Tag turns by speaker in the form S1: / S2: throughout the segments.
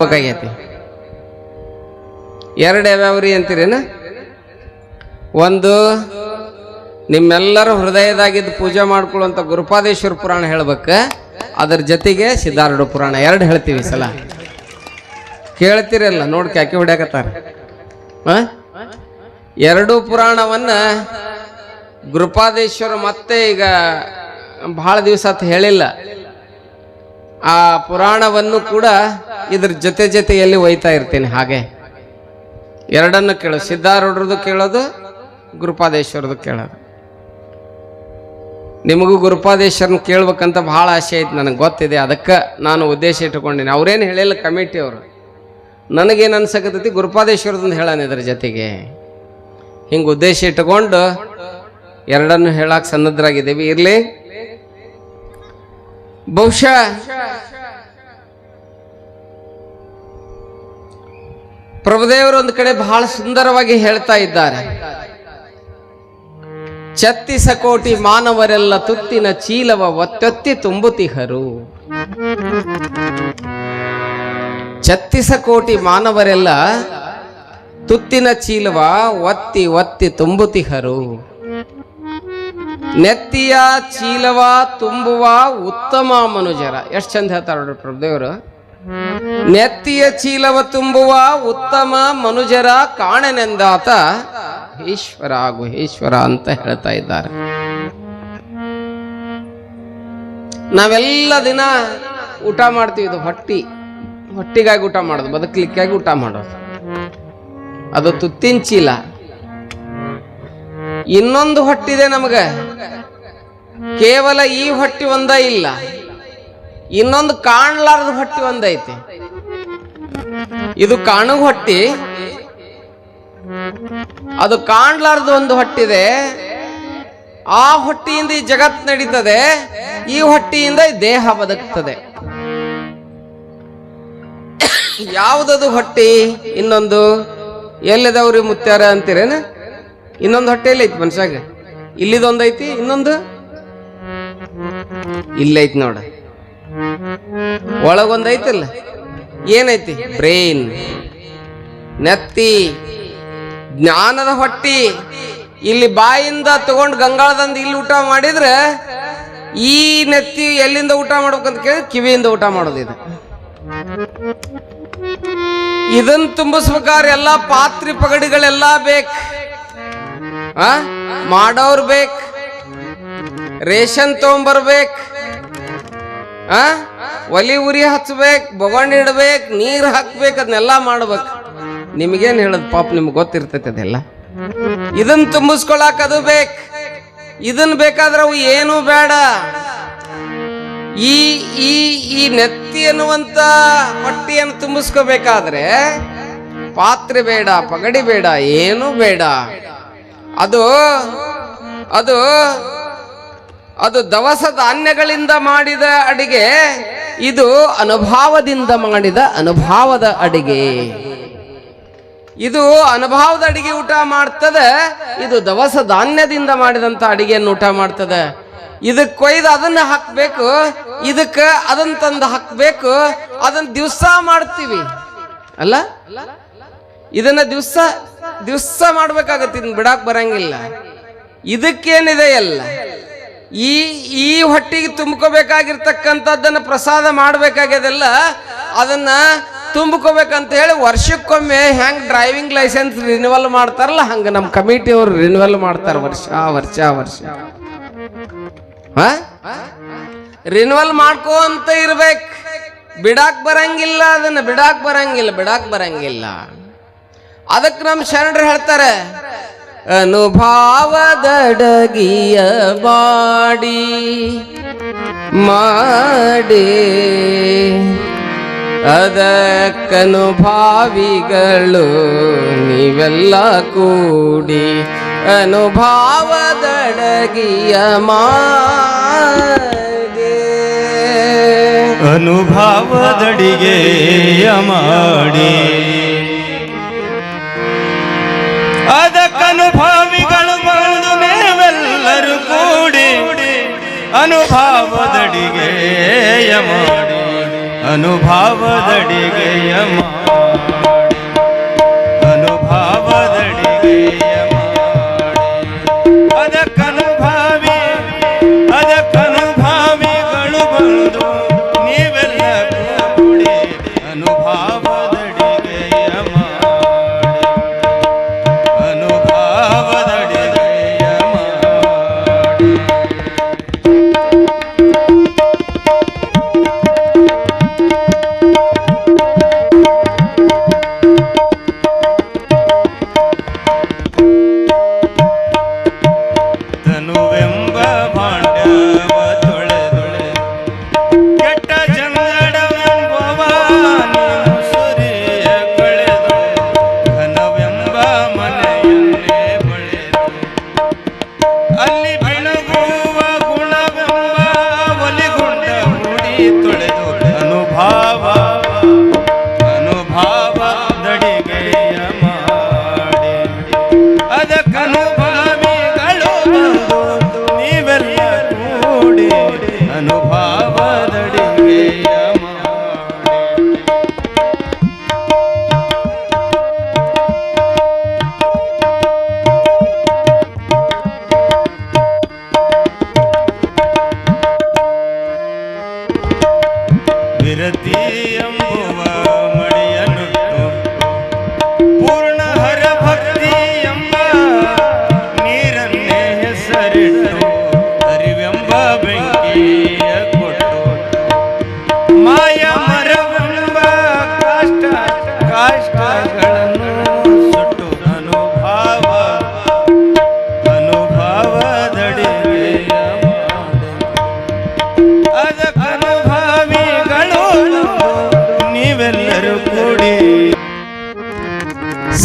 S1: ಬೇಕಾಗೈತಿ ಎರಡು ಯಾವ್ಯಾವ್ರಿ ಅಂತೀರೇನ? ಒಂದು, ನಿಮ್ಮೆಲ್ಲರ ಹೃದಯದಾಗಿದ್ದು ಪೂಜೆ ಮಾಡ್ಕೊಳ್ಳುವಂಥ ಗುರುಪಾದೇಶ್ವರ ಪುರಾಣ ಹೇಳ್ಬೇಕು. ಅದರ ಜೊತೆಗೆ ಸಿದ್ಧಾರೂಢ ಪುರಾಣ ಎರಡು ಹೇಳ್ತೀವಿ ಸಲ. ಕೇಳ್ತಿರಲ್ಲ ನೋಡಿ ಕ್ಯಾಕೆ ಹೊಡ್ಯಾಕತ್ತಾರ? ಎರಡೂ ಪುರಾಣವನ್ನು ಗುರುಪಾದೇಶ್ವರ ಮತ್ತೆ ಈಗ ಬಹಳ ದಿವಸ ಅಂತ ಹೇಳಿಲ್ಲ. ಆ ಪುರಾಣವನ್ನು ಕೂಡ ಇದ್ರ ಜೊತೆ ಜೊತೆಯಲ್ಲಿ ಒಯ್ತಾ ಇರ್ತೀನಿ, ಹಾಗೆ. ಎರಡನ್ನು ಕೇಳೋ. ಸಿದ್ಧಾರೂಢರದು ಕೇಳೋದು, ಗುರುಪಾದೇಶ್ವರದು ಕೇಳೋದು. ನಿಮಗೂ ಗುರುಪಾದೇಶ್ವರನ ಕೇಳ್ಬೇಕಂತ ಬಹಳ ಆಸೆ ಐತೆ, ನನಗೆ ಗೊತ್ತಿದೆ. ಅದಕ್ಕೆ ನಾನು ಉದ್ದೇಶ ಇಟ್ಕೊಂಡಿನಿ ಅವ್ರೇನು ಹೇಳಿಲ್ಲ, ಕಮಿಟಿ ಅವರು. ನನಗೇನು ಅನ್ಸಕತ್ತೈತಿ, ಗುರುಪಾದೇಶ್ವರದಂದು ಹೇಳಾನ ಇದ್ರ ಜೊತೆಗೆ. ಹಿಂಗೆ ಉದ್ದೇಶ ಇಟ್ಟುಕೊಂಡು ಎರಡನ್ನು ಹೇಳಕ್ಕೆ ಸನ್ನದ್ಧರಾಗಿದ್ದೀವಿ ಇರಲಿ. ಬಹುಶಃ ಪ್ರಭುದೇವರು ಒಂದು ಕಡೆ ಬಹಳ ಸುಂದರವಾಗಿ ಹೇಳ್ತಾ ಇದ್ದಾರೆ. ಛತ್ತೀಸ ಕೋಟಿ ಮಾನವರೆಲ್ಲ ತುತ್ತಿನ ಚೀಲವ ಒತ್ತೊತ್ತಿ ತುಂಬುತಿಹರು. ಛತ್ತೀಸ ಕೋಟಿ ಮಾನವರೆಲ್ಲ ತುತ್ತಿನ ಚೀಲವ ಒತ್ತಿ ಒತ್ತಿ ತುಂಬುತಿಹರು. ನೆತ್ತಿಯ ಚೀಲವ ತುಂಬುವ ಉತ್ತಮ ಮನುಜರ. ಎಷ್ಟು ಚಂದ ಹೇಳ್ತಾರ ನೋಡ್ರಿ ಪ್ರಭುದೇವರು. ನೆತ್ತಿಯ ಚೀಲವ ತುಂಬುವ ಉತ್ತಮ ಮನುಜರ ಕಾಣನೆಂದಾತ ಈಶ್ವರ ಗುಹೇಶ್ವರ ಅಂತ ಹೇಳ್ತಾ ಇದ್ದಾರೆ. ನಾವೆಲ್ಲ ದಿನ ಊಟ ಮಾಡ್ತೀವಿ ಇದು ಹೊಟ್ಟಿ. ಹೊಟ್ಟಿಗಾಗಿ ಊಟ ಮಾಡೋದು, ಬದುಕಲಿಕ್ಕಾಗಿ ಊಟ ಮಾಡೋದು. ಅದು ತುತ್ತಿನ ಚೀಲ. ಇನ್ನೊಂದು ಹೊಟ್ಟಿದೆ ನಮಗೆ. ಕೇವಲ ಈ ಹೊಟ್ಟಿ ಒಂದ ಇಲ್ಲ. ಇನ್ನೊಂದು ಕಾಣ್ಲಾರ್ದ ಹೊಟ್ಟಿ ಒಂದೈತಿ. ಇದು ಕಾಣು ಹೊಟ್ಟಿ. ಅದು ಕಾಣ್ಲಾರ್ದ ಒಂದು ಹೊಟ್ಟಿದೆ. ಆ ಹೊಟ್ಟಿಯಿಂದ ಈ ಜಗತ್ ನಡೀತದೆ. ಈ ಹೊಟ್ಟಿಯಿಂದ ಈ ದೇಹ ಬದುಕ್ತದೆ. ಯಾವುದದು ಹೊಟ್ಟಿ? ಇನ್ನೊಂದು. ಎಲ್ಲಿದವ್ರಿ ಮುತ್ಯಾರ ಅಂತೀರೇನು? ಇನ್ನೊಂದು ಹೊಟ್ಟೆ ಐತಿ ಮನುಷ್ಯಾಗ? ಇಲ್ಲಿದೊಂದೈತಿ, ಇನ್ನೊಂದು? ಇಲ್ಲೈತಿ ನೋಡ. ಒಳಗೊಂದೈತಲ್ಲ? ಏನೈತಿ? ಬ್ರೈನ್. ನೆತ್ತಿ. ಜ್ಞಾನದ ಹೊಟ್ಟಿ. ಇಲ್ಲಿ ಬಾಯಿಂದ ತಗೊಂಡು ಗಂಗಾಳದಿಂದ ಇಲ್ಲಿ ಊಟ ಮಾಡಿದ್ರೆ ಈ ನೆತ್ತಿ ಎಲ್ಲಿಂದ ಊಟ ಮಾಡ್ಬೇಕಂತ ಕೇಳಿ ಕಿವಿಯಿಂದ ಊಟ ಮಾಡೋದು ಇದು. ಇದನ್ನ ತುಂಬಿಸ್ಬೇಕಾದ್ರೆ ಎಲ್ಲ ಪಾತ್ರಿ ಪಗಡಿಗಳೆಲ್ಲ ಬೇಕು. ಆ? ಮಾಡೋರ್ ಬೇಕು. ರೇಷನ್ ತಗೊಂಬರ್ಬೇಕು. ಆ? ಒಲಿ ಉರಿ ಹಚ್ಬೇಕು ಬೊಗಣ್ಣ ಇಡ್ಬೇಕು, ನೀರು ಹಾಕ್ಬೇಕು, ಅದನ್ನೆಲ್ಲ ಮಾಡ್ಬೇಕು. ನಿಮಗೇನು ಹೇಳೋದು ಪಾಪ ನಿಮ್ಗೆ ಗೊತ್ತಿರ್ತೈತೆ ಅದೆಲ್ಲ? ಇದನ್ನ ತುಂಬಿಸ್ಕೊಳಕ್ ಅದು ಬೇಕು. ಇದನ್ನ ಬೇಕಾದ್ರೆ ಅವು ಏನೂ ಬೇಡ. ಈ ಈ ಈ ನೆತ್ತಿ ಅನ್ನುವಂತ ಹೊಟ್ಟಿಯನ್ನು ತುಂಬಿಸ್ಕೋಬೇಕಾದ್ರೆ ಪಾತ್ರೆ ಬೇಡ, ಪಗಡಿ ಬೇಡ, ಏನೂ ಬೇಡ. ಅದು ಅದು ಅದು ದವಸ ಧಾನ್ಯಗಳಿಂದ ಮಾಡಿದ ಅಡಿಗೆ, ಇದು ಅನುಭಾವದಿಂದ ಮಾಡಿದ ಅನುಭಾವದ ಅಡಿಗೆ. ಇದು ಅನುಭವದ ಅಡಿಗೆ ಊಟ ಮಾಡ್ತದೆ, ಇದು ದವಸ ಧಾನ್ಯದಿಂದ ಮಾಡಿದಂತ ಅಡಿಗೆಯನ್ನು ಊಟ ಮಾಡ್ತದೆ. ಇದಕ್ಕೆ ಕೊಯ್ದು ಅದನ್ನ ಹಾಕ್ಬೇಕು ಇದಕ್ಕೆ ಅದನ್ನ ತಂದು ಹಾಕ್ಬೇಕು ಅದನ್ನ ದಿವಸ ಮಾಡ್ತೀವಿ. ಅಲ್ಲ? ಇದನ್ನ ದಿವಸ ದಿವಸ ಮಾಡ್ಬೇಕಾಗತ್ತೆ ಇದನ್ನ ಬಿಡಾಕ್ ಬರಂಗಿಲ್ಲ. ಇದಕ್ಕೇನಿದೆ ಎಲ್ಲ? ಈ ಈ ಹೊಟ್ಟಿಗೆ ತುಂಬ್ಕೋಬೇಕಾಗಿರ್ತಕ್ಕಂಥದ್ದನ್ನು ಪ್ರಸಾದ ಮಾಡ್ಬೇಕಾಗ್ಯದಲ್ಲ, ಅದನ್ನು ತುಂಬ್ಕೋಬೇಕಂತ ಹೇಳಿ ವರ್ಷಕ್ಕೊಮ್ಮೆ ಹೆಂಗೆ ಡ್ರೈವಿಂಗ್ ಲೈಸೆನ್ಸ್ ರಿನ್ಯೂವಲ್ ಮಾಡ್ತಾರಲ್ಲ, ಹಂಗೆ ನಮ್ಮ ಕಮಿಟಿಯವರು ರಿನ್ಯೂವಲ್ ಮಾಡ್ತಾರೆ ವರ್ಷ ವರ್ಷ ವರ್ಷ. ರಿನ್ಯೂವಲ್ ಮಾಡ್ಕೊಂತ ಇರ್ಬೇಕು. ಬಿಡಾಕ್ ಬರಂಗಿಲ್ಲ, ಅದನ್ನ ಬಿಡಾಕ್ ಬರಂಗಿಲ್ಲ ಬಿಡಾಕ್ ಬರಂಗಿಲ್ಲ. ಅದಕ್ಕೆ ನಮ್ಮ ಶರಣರು ಹೇಳ್ತಾರೆ ಅನುಭಾವದಡಗಿಯ ಬಾಡಿ ಮಾಡಿ. ಅದಕ್ಕನುಭಾವಿಗಳು ನೀವೆಲ್ಲ ಕೂಡಿ ಅನುಭಾವದಡಗಿಯ ಮಾಡಿ
S2: ಅನುಭವದಡಿಗೆಯ ಮಾಡಿ. ಅದಕ್ಕನುಭಾವಿಗಳು ಬಂದು ನೀವೆಲ್ಲರೂ ಕೂಡಿ ಅನುಭಾವದಡಿಗೆಯ ಮಾಡಿ. ಅನುಭಾವದಡಿಗೆಯ ಮಾಡಿ.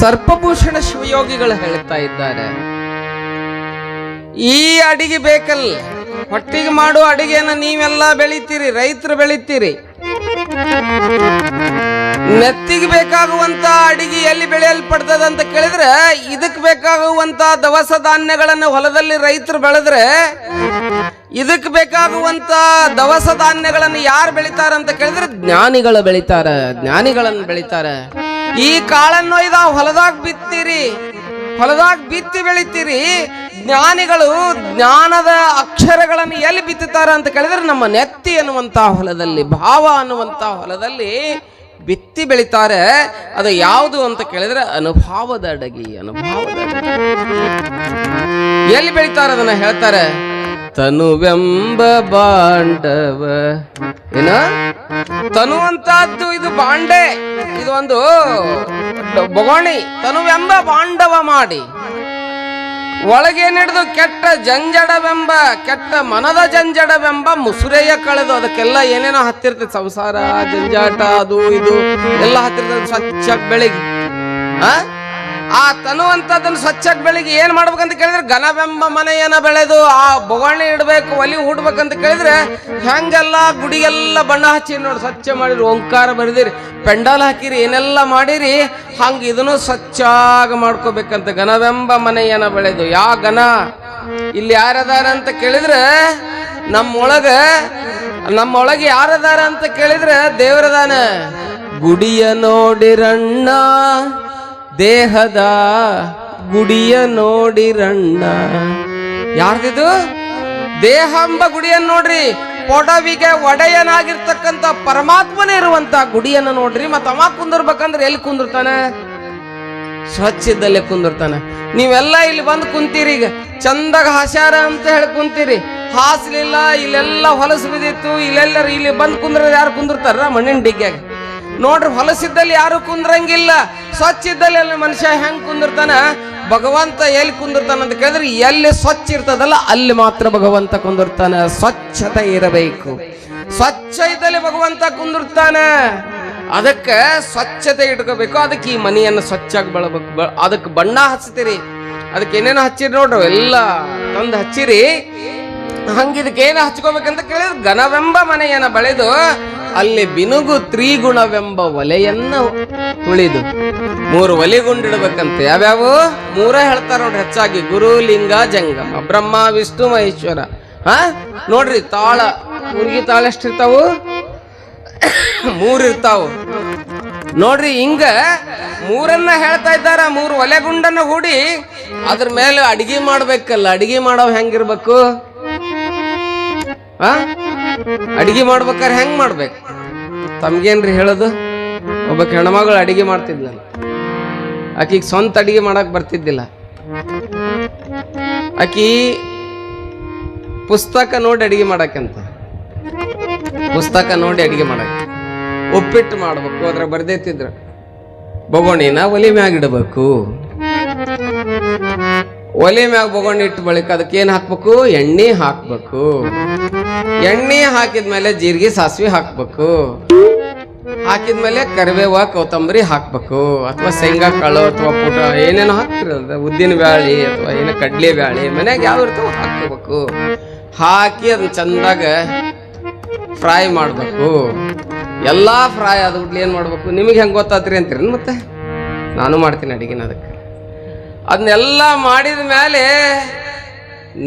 S1: ಸರ್ಪಭೂಷಣ ಶಿವಯೋಗಿಗಳು ಹೇಳ್ತಾ ಇದ್ದಾರೆ. ಈ ಅಡಿಗೆ ಬೇಕಲ್ಲ. ಹೊಟ್ಟಿಗೆ ಮಾಡುವ ಅಡಿಗೆನ ನೀವೆಲ್ಲ ಬೆಳಿತೀರಿ, ರೈತರು ಬೆಳಿತೀರಿ. ನೆತ್ತಿಗೆ ಬೇಕಾಗುವಂತ ಅಡಿಗೆ ಎಲ್ಲಿ ಬೆಳೆಯಲ್ಪಡ್ತದ ಅಂತ ಕೇಳಿದ್ರೆ ಇದಕ್ ಬೇಕಾಗುವಂತ ದವಸ ಧಾನ್ಯಗಳನ್ನು ಹೊಲದಲ್ಲಿ ರೈತರು ಬೆಳೆದ್ರೆ ಇದಕ್ ಬೇಕಾಗುವಂತ ದವಸ ಧಾನ್ಯಗಳನ್ನು ಯಾರು ಬೆಳಿತಾರ ಅಂತ ಕೇಳಿದ್ರೆ, ಜ್ಞಾನಿಗಳು ಬೆಳಿತಾರ, ಜ್ಞಾನಿಗಳನ್ನು ಬೆಳಿತಾರ. ಈ ಕಾಳನ್ನು ಇದ ಹೊಲದಾಗ ಬಿತ್ತೀರಿ, ಹೊಲದಾಗ ಬಿತ್ತಿ ಬೆಳಿತೀರಿ, ಜ್ಞಾನಿಗಳು ಜ್ಞಾನದ ಅಕ್ಷರಗಳನ್ನು ಎಲ್ಲಿ ಬಿತ್ತುತ್ತಾರ ಅಂತ ಕೇಳಿದ್ರೆ ನಮ್ಮ ನೆತ್ತಿ ಅನ್ನುವಂತ ಹೊಲದಲ್ಲಿ, ಭಾವ ಅನ್ನುವಂತ ಹೊಲದಲ್ಲಿ ಬಿತ್ತಿ ಬೆಳಿತಾರೆ. ಅದು ಯಾವುದು ಅಂತ ಕೇಳಿದ್ರೆ ಅನುಭಾವದ ಅಡಗಿ, ಅನುಭಾವದ ಎಲ್ಲಿ ಬೆಳಿತಾರೆ ಅದನ್ನ ಹೇಳ್ತಾರೆ? ತನುವೆಂಬ ಬಾಂಡವ. ಏನ? ತನು ಅಂತದ್ದು ಇದು ಬಾಂಡೆ. ಇದು ಒಂದು ತನುವೆಂಬ ಬಾಂಡವ ಮಾಡಿ. ಒಳಗೆ ನಡೆದು ಕೆಟ್ಟ ಜಂಜಡವೆಂಬ, ಕೆಟ್ಟ ಮನದ ಜಂಜಡವೆಂಬ ಮುಸುರೆಯ ಕಳೆದು ಅದಕ್ಕೆಲ್ಲ ಏನೇನೋ ಹತ್ತಿರ್ತದೆ. ಸಂಸಾರ, ಜಂಜಾಟ, ಅದು ಇದು ಎಲ್ಲ ಹತ್ತಿರ್ತದೆ. ಸ್ವಚ್ಛ ಬೆಳಿಗ್ಗೆ. ಆ? ಆ ತನ್ನುವಂಥದ್ದನ್ನು ಸ್ವಚ್ಛಕ್ಕೆ ಬೆಳಿಗ್ಗೆ ಏನು ಮಾಡ್ಬೇಕಂತ ಕೇಳಿದ್ರೆ ಘನವೆಂಬ ಮನೆಯನ್ನ ಬೆಳೆದು ಆ ಬೊಗಣೆ ಇಡಬೇಕು, ಒಲಿ ಹೂಡ್ಬೇಕಂತ ಕೇಳಿದ್ರೆ ಹೆಂಗೆಲ್ಲ ಗುಡಿಗೆಲ್ಲ ಬಣ್ಣ ಹಚ್ಚಿ ನೋಡಿ ಸ್ವಚ್ಛ ಮಾಡಿರಿ, ಓಂಕಾರ ಬರೆದಿರಿ, ಪೆಂಡಾಲ್ ಹಾಕಿರಿ, ಏನೆಲ್ಲ ಮಾಡಿರಿ, ಹಂಗೆ ಇದನ್ನು ಸ್ವಚ್ಛಾಗಿ ಮಾಡ್ಕೋಬೇಕಂತ ಘನವೆಂಬ ಮನೆಯನ್ನ ಬೆಳೆದು. ಯಾ ಘನ? ಇಲ್ಲಿ ಯಾರದಾರ ಅಂತ ಕೇಳಿದ್ರೆ ನಮ್ಮೊಳಗ, ನಮ್ಮೊಳಗೆ ಯಾರದಾರ ಅಂತ ಕೇಳಿದ್ರೆ ದೇವರದಾನ. ಗುಡಿಯ ನೋಡಿರಣ್ಣ ದೇಹದ ಗುಡಿಯ ನೋಡಿರಣ್ಣ ಯಾರ್ದಿದು? ದೇಹ ಎಂಬ ಗುಡಿಯನ್ನು ನೋಡ್ರಿ. ಪೊಡವಿಗೆ ಒಡೆಯನಾಗಿರ್ತಕ್ಕಂಥ ಪರಮಾತ್ಮನೇ ಇರುವಂತ ಗುಡಿಯನ್ನು ನೋಡ್ರಿ. ಮತ್ತ ಅವ ಕುಂದಿರ್ಬೇಕಂದ್ರೆ ಎಲ್ಲಿ ಕುಂದಿರ್ತಾನೆ? ಸ್ವಚ್ಛ ಇದ್ದಲ್ಲೇ ಕುಂದಿರ್ತಾನೆ. ನೀವೆಲ್ಲ ಇಲ್ಲಿ ಬಂದು ಕುಂತೀರಿ ಈಗ. ಚಂದಾಗ ಹಾಸ್ಯಾರ ಅಂತ ಹೇಳಿ ಕುಂತೀರಿ. ಹಾಸ್ಲಿಲ್ಲ, ಇಲ್ಲೆಲ್ಲ ಹೊಲಸು ಬಿದ್ದಿತ್ತು, ಇಲ್ಲೆಲ್ಲರೂ ಇಲ್ಲಿ ಬಂದು ಕುಂದ್ರ ಯಾರು ಕುಂದಿರ್ತಾರ? ಮಣ್ಣಿನ ಡಿಗ್ಗ್ಯಾಗ ನೋಡ್ರಿ, ಹೊಲಸಿದ್ದಲ್ಲಿ ಯಾರು ಕುಂದ್ರಂಗಿಲ್ಲ. ಸ್ವಚ್ಛ ಇದ್ದಲ್ಲಿ ಅಲ್ಲಿ ಮನುಷ್ಯ ಹೆಂಗ್ ಕುಂದಿರ್ತಾನ? ಭಗವಂತ ಎಲ್ಲಿ ಕುಂದಿರ್ತಾನ ಅಂತ ಕೇಳಿದ್ರೆ, ಎಲ್ಲಿ ಸ್ವಚ್ಛ ಇರ್ತದಲ್ಲ, ಅಲ್ಲಿ ಮಾತ್ರ ಭಗವಂತ ಕುಂದಿರ್ತಾನ. ಸ್ವಚ್ಛತೆ ಇರಬೇಕು. ಸ್ವಚ್ಛ ಇದ್ದಲ್ಲಿ ಭಗವಂತ ಕುಂದಿರ್ತಾನ. ಅದಕ್ಕೆ ಸ್ವಚ್ಛತೆ ಇಟ್ಕೋಬೇಕು. ಅದಕ್ಕೆ ಈ ಮನೆಯನ್ನು ಸ್ವಚ್ಛಾಗಿ ಬೆಳಬೇಕು. ಅದಕ್ಕೆ ಬಣ್ಣ ಹಚ್ತೀರಿ. ಅದಕ್ಕೆ ಏನೇನು ಹಚ್ಚಿರಿ ನೋಡ್ರಿ, ಎಲ್ಲ ತಂದು ಹಚ್ಚಿರಿ. ಹಂಗಿದಕ್ಕೆ ಏನು ಹಚ್ಕೋಬೇಕಂತ ಕೇಳಿದ್ರೆ? ಘನವೆಂಬ ಮನೆಯನ್ನ ಬಳೆದು ಅಲ್ಲಿ ಬಿನುಗು ತ್ರಿಗುಣವೆಂಬ ಒಲೆಯನ್ನ ತುಳಿದು ಮೂರು ಒಲೆಗುಂಡಿಡ್ಬೇಕಂತ. ಯಾವ್ಯಾವು? ಮೂರ ಹೇಳ್ತಾರ ನೋಡ್ರಿ ಹೆಚ್ಚಾಗಿ. ಗುರು, ಲಿಂಗ, ಜಂಗಮ, ಬ್ರಹ್ಮ, ವಿಷ್ಣು, ಮಹೇಶ್ವರ. ಹಾ? ನೋಡ್ರಿ, ತಾಳ. ಊರಿಗೆ ತಾಳ ಎಷ್ಟಿರ್ತಾವು? ಮೂರ್ ಇರ್ತಾವು. ನೋಡ್ರಿ, ಹಿಂಗ ಮೂರನ್ನ ಹೇಳ್ತಾ ಇದ್ದಾರ. ಮೂರು ಒಲೆಗುಂಡನ್ನ ಹೂಡಿ ಅದ್ರ ಮೇಲೆ ಅಡಿಗೆ ಮಾಡ್ಬೇಕಲ್ಲ. ಅಡಿಗೆ ಮಾಡೋ ಹೆಂಗಿರ್ಬೇಕು? ಅಡಿಗೆ ಮಾಡ್ಬೇಕಾದ್ರೆ ಹೆಂಗ್ ಮಾಡ್ಬೇಕು? ತಮ್ಗೇನ್ರಿ ಹೇಳೋದು? ಒಬ್ಬ ಹೆಣ್ಮಗಳು ಅಡಿಗೆ ಮಾಡ್ತಿದ್ಲಲ್ಲ. ಆಕಿಗೆ ಸ್ವಂತ ಅಡಿಗೆ ಮಾಡಕ್ ಬರ್ತಿದ್ದಿಲ್ಲ. ಆಕಿ ಪುಸ್ತಕ ನೋಡಿ ಅಡಿಗೆ ಮಾಡಕ್ಕಂತ ಪುಸ್ತಕ ನೋಡಿ ಅಡಿಗೆ ಮಾಡಕ್ಕೆ ಉಪ್ಪಿಟ್ಟು ಮಾಡ್ಬೇಕು ಅದ್ರ ಬರ್ದೈತಿದ್ರ ಬೊಗೋಣಿನ ಒಲಿ ಮ್ಯಾಗ ಇಡಬೇಕು. ಒಲೆ ಮ್ಯಾಗ ಬಗೊಂಡು ಇಟ್ಟು ಬಳಿಕ ಅದಕ್ಕೆ ಏನ್ ಹಾಕ್ಬೇಕು? ಎಣ್ಣೆ ಹಾಕ್ಬೇಕು. ಎಣ್ಣೆ ಹಾಕಿದ್ಮೇಲೆ ಜೀರಿಗೆ ಸಾಸಿವೆ ಹಾಕ್ಬೇಕು. ಹಾಕಿದ್ಮೇಲೆ ಕರಿಬೇವ, ಕೊತ್ತಂಬರಿ ಹಾಕ್ಬೇಕು. ಅಥವಾ ಶೇಂಗಾ, ಕಾಳು, ಅಥವಾ ಪುಟ ಏನೇನೋ ಹಾಕ್ತಿರಲ್ಲ ಉದ್ದಿನ ಬ್ಯಾಳಿ ಅಥವಾ ಏನೋ ಕಡ್ಲೆ ಬ್ಯಾಳಿ, ಮನ್ಯಾಗ ಯಾವ ಇರ್ತಾವ ಹಾಕ್ಬೇಕು. ಹಾಕಿ ಅದನ್ನ ಚಂದಾಗ ಫ್ರೈ ಮಾಡಬೇಕು. ಎಲ್ಲ ಫ್ರೈ ಆದ ಬಿಡ್ಲಿ ಏನು ಮಾಡಬೇಕು? ನಿಮಗೆ ಹೆಂಗೆ ಗೊತ್ತಾತ್ರಿ ಅಂತೀರಿ ಮತ್ತೆ? ನಾನು ಮಾಡ್ತೀನಿ ಅಡಿಗೆನ ಅದಕ್ಕೆ. ಅದನ್ನೆಲ್ಲ ಮಾಡಿದ ಮೇಲೆ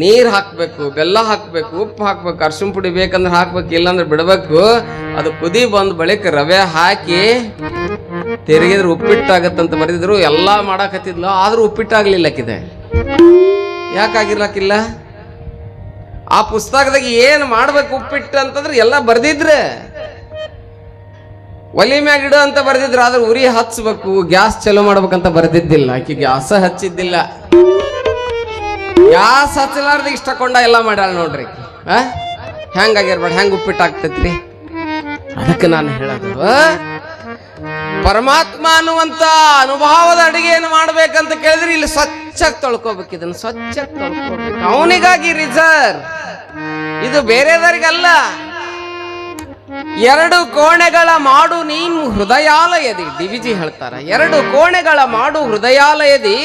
S1: ನೀರು ಹಾಕಬೇಕು, ಬೆಲ್ಲ ಹಾಕಬೇಕು, ಉಪ್ಪು ಹಾಕ್ಬೇಕು ಅರ್ಶಿನ ಪುಡಿ ಬೇಕಂದ್ರೆ ಹಾಕ್ಬೇಕು, ಇಲ್ಲಾಂದ್ರೆ ಬಿಡಬೇಕು. ಅದು ಕುದಿ ಬಂದ ಬಳಿಕ ರವೆ ಹಾಕಿ ತಿರುಗಿದ್ರೆ ಉಪ್ಪಿಟ್ಟಾಗತ್ತಂತ ಬರೆದಿದ್ರು, ಎಲ್ಲ ಮಾಡಾಕತ್ತಿದ್ಲು. ಆದ್ರೂ ಉಪ್ಪಿಟ್ಟಾಗ್ಲಿಲ್ಲಕ್ಕಿದೆ. ಯಾಕಾಗಿರ್ಲಕ್ಕಿಲ್ಲ? ಆ ಪುಸ್ತಕದಾಗ ಏನು ಮಾಡ್ಬೇಕು ಉಪ್ಪಿಟ್ಟು ಅಂತಂದ್ರೆ ಎಲ್ಲ ಬರ್ದಿದ್ರೆ. ಒಲಿ ಮ್ಯಾಗ ಇಡು ಅಂತ ಬರ್ದಿದ್ರು, ಆದ್ರೆ ಉರಿ ಹಚ್ಬೇಕು, ಗ್ಯಾಸ್ ಚಲೋ ಮಾಡ್ಬೇಕಂತ ಬರ್ದಿದ್ದಿಲ್ಲ. ಆಕಿ ಗ್ಯಾಸ ಹಚ್ಚಿದ್ದಿಲ್ಲ. ಗ್ಯಾಸ್ ಹಚ್ಚಲಾರ್ದ ಇಷ್ಟ ಕೊಂಡ ಎಲ್ಲ ಮಾಡ್ಯಾಳ ನೋಡ್ರಿ. ಆ? ಹೆಂಗಾಗಿರ್ಬೇಡ, ಹೆಂಗ್ ಉಪ್ಪಿಟ್ಟು ಆಗ್ತೈತ್ರಿ? ಅದಕ್ಕೆ ನಾನು ಹೇಳೋದು ಪರಮಾತ್ಮ ಅನ್ನುವಂತ ಅನುಭವದ ಅಡಿಗೆಯನ್ನು ಮಾಡ್ಬೇಕಂತ ಕೇಳಿದ್ರೆ ಇಲ್ಲಿ ಸ್ವಚ್ಛಾಗಿ ತೊಳ್ಕೊಬೇಕು, ಇದನ್ನ ಸ್ವಚ್ಛಾಗಿ ತೊಳ್ಕೊಬೇಕು. ಅವನಿಗಾಗಿ ರಿಸರ್ವ್ ಇದು ಬೇರೆದವರಿಗಲ್ಲ. ಎರಡು ಕೋಣೆಗಳ ಮಾಡು ನೀನು ಹೃದಯಾಲಯದಿ. ಡಿವಿಜಿ ಹೇಳ್ತಾರ, ಎರಡು ಕೋಣೆಗಳ ಮಾಡು ಹೃದಯಾಲಯದಿ.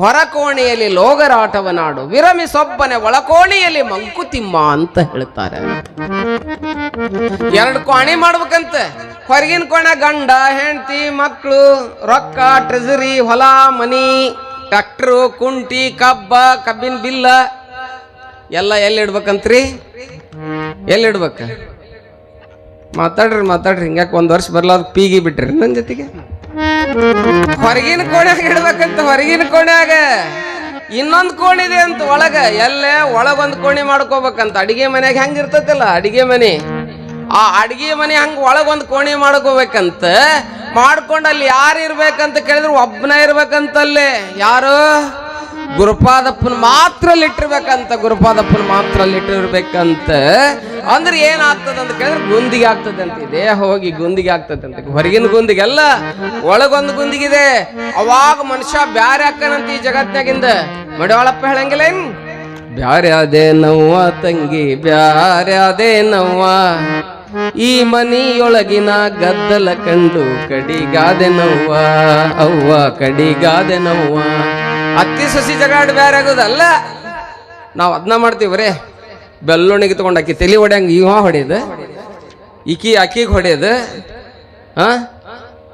S1: ಹೊರ ಕೋಣೆಯಲ್ಲಿ ಲೋಗರಾಟವನಾಡು ವಿರಮಿಸೊಬ್ಬನೆ ಒಳಕೋಣೆಯಲ್ಲಿ ಮಂಕುತಿಮ್ಮ ಅಂತ ಹೇಳ್ತಾರೆ. ಎರಡು ಕೋಣೆ ಮಾಡ್ಬೇಕಂತ. ಹೊರಗಿನ ಕೋಣೆ ಗಂಡ, ಹೆಂಡತಿ ಮಕ್ಕಳು ರೊಕ್ಕ ಟ್ರೆಜರಿ ಹೊಲ, ಮನಿ ಟ್ರ್ಯಾಕ್ಟ್ರು ಕುಂಟಿ, ಕಬ್ಬ, ಕಬ್ಬಿನ ಬಿಲ್ಲ. ಎಲ್ಲ ಎಲ್ಲಿಡ್ಬೇಕಂತ್ರಿ ಇಡ್ಬೇಕಂತ್ರಿ? ಎಲ್ಲಿ ಇಡ್ಬೇಕ? ಮಾತಾಡ್ರಿ ಮಾತಾಡ್ರಿ. ಹಿಂಗ್ಯಾಕೆ ಒಂದು ವರ್ಷ ಬರ್ಲಾದ ಪೀಗಿ ಬಿಟ್ರಿ. ನನ್ನ ಜೊತೆಗೆ? ಹೊರಗಿನ ಕೋಣ್ಯಾಗ ಇಡ್ಬೇಕಂತ, ಹೊರಗಿನ ಕೋಣ್ಯಾಗ. ಇನ್ನೊಂದು ಇದೆ ಅಂತ ಒಳಗ. ಎಲ್ಲೇ ಒಳಗೊಂದು ಕೋಣೆ ಮಾಡ್ಕೋಬೇಕಂತ. ಅಡಿಗೆ ಮನೆಯಾಗ ಹೆಂಗ್ ಇರ್ತೈತಲ್ಲ, ಅಡಿಗೆ ಮನೆ. ಆ ಅಡಿಗೆ ಮನೆ ಹಂಗ ಒಳಗೊಂದು ಕೋಣೆ ಮಾಡ್ಕೋಬೇಕಂತ, ಮಾಡ್ಕೊಂಡು ಅಲ್ಲಿ ಯಾರು ಇರ್ಬೇಕಂತ ಕೇಳಿದ್ರು ಒಬ್ಬನ ಇರ್ಬೇಕಂತಲ್ಲೇ. ಯಾರು? ಗುರುಪಾದಪ್ಪನ ಮಾತ್ರ ಲಿಟ್ಟಿರ್ಬೇಕಂತ ಗುರುಪಾದಪ್ಪನ ಮಾತ್ರ ಲಿಟ್ಟಿರ್ಬೇಕಂತ ಅಂದ್ರೆ ಏನಾಗ್ತದ ಅಂತ ಕೇಳಿದ್ರೆ ಗುಂದಿಗೆ ಆಗ್ತದೆ ಅಂತ, ದೇಹ ಹೋಗಿ ಗುಂದಿಗೆ ಆಗ್ತದೆ ಅಂತ. ಹೊರಗಿನ ಗುಂದಿಗೆಲ್ಲ, ಒಳಗೊಂದು ಗುಂದಿಗಿದೆ. ಅವಾಗ ಮನುಷ್ಯ ಬ್ಯಾರೆ ಹಾಕನಂತ ಈ ಜಗತ್ನಾಗಿಂದ ಮಡಿವಾಳಪ್ಪ ಹೇಳಂಗಿಲ್ಲ ಏನ್? ಬ್ಯಾರೆ ಅದೇ ನವ್ವ ತಂಗಿ, ಬ್ಯಾರೆ ಅದೇ ನವ್ವ. ಈ ಮನಿಯೊಳಗಿನ ಗದ್ದಲ ಕಂಡು ಕಡಿಗಾದೆ ನವ್ವ, ಅವ್ವ ಕಡಿಗಾದೆ ನವ್ವ. ಅತ್ತಿ ಸಸಿ ಜಗಾಡ್ ಬೇರೆ ಆಗೋದಲ್ಲ ನಾವು ಅದನ್ನ ಮಾಡ್ತೀವ್ರಿ ಬೆಲ್ಲುಣಿಗೆ ತಗೊಂಡು ಅಕ್ಕಿ ತಲೆ ಹೊಡ್ಯಂಗ ಇವ ಹೊಡೆಯೋದು. ಇಕಿ ಅಕ್ಕಿಗೆ ಹೊಡೆಯೋದು. ಹಾ?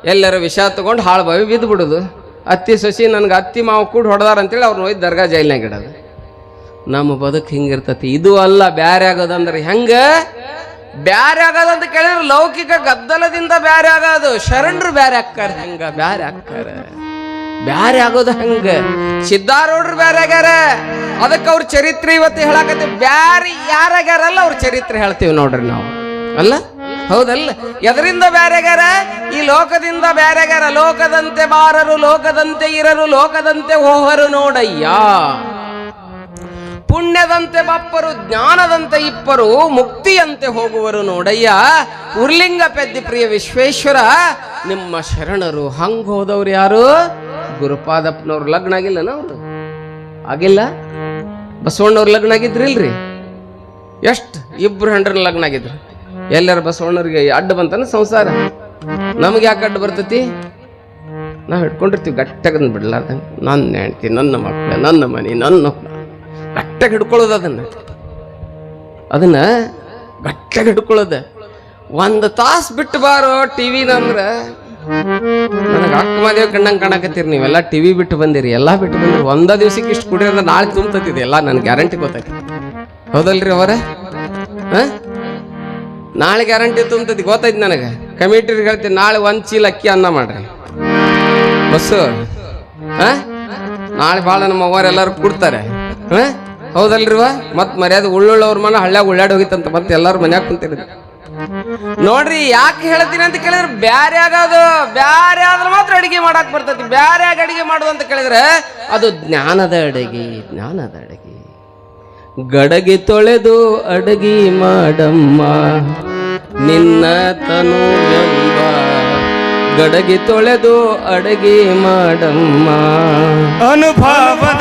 S1: ಎಲ್ಲರ ವಿಷ ತಗೊಂಡು ಹಾಳು ಬಾವಿ ಬಿದ್ದು ಬಿಡೋದು. ಅತ್ತಿ ಸಸಿ ನನ್ಗೆ ಅತ್ತಿ ಮಾವು ಕೂಡ ಹೊಡೆದಾರ ಅಂತೇಳಿ ಅವ್ರು ಹೋಯ್ತು ದರ್ಗಾ ಜೈಲ್ನಾಗ ಇಡೋದು. ನಮ್ಮ ಬದುಕು ಹಿಂಗಿರ್ತತಿ ಇದು ಅಲ್ಲ ಬ್ಯಾರೆ ಆಗೋದಂದ್ರೆ ಹೆಂಗ? ಬ್ಯಾರೆ ಆಗೋದಂತ ಕೇಳಿದ್ರೆ ಲೌಕಿಕ ಗದ್ದಲದಿಂದ ಬ್ಯಾರೆ ಆಗೋದು. ಶರಣರು ಬ್ಯಾರೆ ಹಾಕ್ತಾರೆ ಹೆಂಗ ಬ್ಯಾರೆ ಹಾಕ್ಕಾರ ಬ್ಯಾರೆ ಆಗೋದು ಹಂಗ? ಸಿದ್ಧಾರೂಢರು ಬ್ಯಾರೆ ಆಗ್ಯಾರ. ಅದಕ್ಕೆ ಅವ್ರ ಚರಿತ್ರೆ ಇವತ್ತು ಹೇಳಾಕತ್ತಿ. ಬ್ಯಾರೆ ಯಾರಾಗ್ಯಾರಲ್ಲ ಅವ್ರ ಚರಿತ್ರೆ ಹೇಳ್ತೀವಿ ನೋಡ್ರಿ ನಾವು. ಅಲ್ಲ? ಹೌದಲ್ಲ? ಎದರಿಂದ ಬ್ಯಾರೆಗಾರ ಈ ಲೋಕದಿಂದ ಬ್ಯಾರೆಗಾರ ಲೋಕದಂತೆ ಬಾರರು, ಲೋಕದಂತೆ ಇರರು, ಲೋಕದಂತೆ ಹೋಹರು ನೋಡಯ್ಯ. ಪುಣ್ಯದಂತೆ ಬಪ್ಪರು, ಜ್ಞಾನದಂತೆ ಇಪ್ಪರು, ಮುಕ್ತಿಯಂತೆ ಹೋಗುವರು ನೋಡಯ್ಯ. ಉರ್ಲಿಂಗ ಪೆದ್ದಿ ಪ್ರಿಯ ವಿಶ್ವೇಶ್ವರ, ನಿಮ್ಮ ಶರಣರು ಹಂಗ ಹೋದವ್ರು ಯಾರು? ಗುರುಪಾದಪ್ಪನವ್ರ ಲಗ್ನ ಆಗಿಲ್ಲನ ಅವ್ರು? ಆಗಿಲ್ಲ? ಬಸವಣ್ಣವ್ರ ಲಗ್ನ ಆಗಿದ್ರಿಲ್ರಿ? ಎಷ್ಟು? ಇಬ್ರು ಹೆಂಡ್ರ ಲಗ್ನ ಆಗಿದ್ರು? ಎಲ್ಲರ ಬಸವಣ್ಣರಿಗೆ ಅಡ್ಡ ಬಂತನ ಸಂಸಾರ? ನಮ್ಗೆ ಯಾಕೆ ಅಡ್ಡ ಬರ್ತೈತಿ? ನಾವು ಹಿಡ್ಕೊಂಡಿರ್ತೀವಿ ಗಟ್ಟಾಗನ್ ಬಿಡ್ಲಾರ್ದಂಗೆ. ನನ್ನ ಹೆಂಡ್ತಿ, ನನ್ನ ಮಕ್ಕಳು ನನ್ನ ಮನೆ, ನನ್ನ ಗಟ್ಟಾಗಿ ಹಿಡ್ಕೊಳ್ಳೋದು ಅದನ್ನ. ಅದನ್ನ ಗಟ್ಟಾಗಿ ಹಿಡ್ಕೊಳ್ಳೋದು. ಒಂದು ತಾಸು ಬಿಟ್ಟು ಬಾರೋ ಅಂದ್ರೆ ನನಗೆ ಅಕ್ಕ ಮಾದೇವ್ ಕಣ್ಣಂಗೆ ಕಾಣಕತ್ತೀರಿ ನೀವೆಲ್ಲ ಟಿವಿ ಬಿಟ್ಟು ಬಂದಿರಿ, ಎಲ್ಲ ಬಿಟ್ಟು ಬಂದಿರಿ. ಒಂದ ದಿವ್ಸಕ್ಕೆ ಇಷ್ಟು ಕುಡಿಯೋದ್ರೆ ನಾಳೆ ತುಂಬತತಿದೆ ಎಲ್ಲ ನನ್ನ ಗ್ಯಾರಂಟಿ ಗೊತ್ತೈತಿ ಹೌದಲ್ರಿ ಅವರ? ನಾಳೆ ಗ್ಯಾರಂಟಿ ತುಂಬತೈತಿ ಗೊತ್ತೈತಿ ನನಗೆ. ಕಮಿಟಿ ಹೇಳ್ತೀನಿ, ನಾಳೆ ಒಂದು ಚೀಲ ಅಕ್ಕಿ ಅನ್ನ ಮಾಡ್ರಿ. ಬಸ್ಸು? ಹಾ? ನಾಳೆ ಭಾಳ ನಮ್ಮ ಅವರೆಲ್ಲರೂ ಕೊಡ್ತಾರೆ. ಹೌದಲ್ರಿ ಹೌದಲ್ರಿವ ಮತ್ತೆ ಮರ್ಯಾದೆ ಉಳ್ಳುಳ್ಳವ್ರ ಮನ ಹಳ್ಳ್ಯಾಗ ಉಳ್ಳಾಡಿ ಹೋಗಿತ್ತಂತ ಮತ್ತೆ ಎಲ್ಲರೂ ಮನ್ಯಾಗ ಕುಂತಿರೋದು. ನೋಡ್ರಿ, ಯಾಕೆ ಹೇಳ್ತೀನಿ ಅಂತ ಕೇಳಿದ್ರೆ ಬ್ಯಾರೆ ಆಗೋದು ಬ್ಯಾರೆ ಆದ್ರೆ ಮಾತ್ರ ಅಡಿಗೆ ಮಾಡಕ್ ಬರ್ತೈತಿ. ಬ್ಯಾರೆ ಆಗಿ ಅಡಿಗೆ ಮಾಡೋದು ಅಂತ ಕೇಳಿದ್ರೆ, ಅದು ಜ್ಞಾನದ ಅಡಿಗೆ ಜ್ಞಾನದ ಅಡಿಗೆ. ಗಡಗಿ ತೊಳೆದು ಅಡಗಿ ಮಾಡಮ್ಮ. ನಿನ್ನ ತನು ಎಂಬ ಗಡಗಿ ತೊಳೆದು ಅಡಗಿ ಮಾಡಮ್ಮ.
S2: ಅನುಭವದಡಿ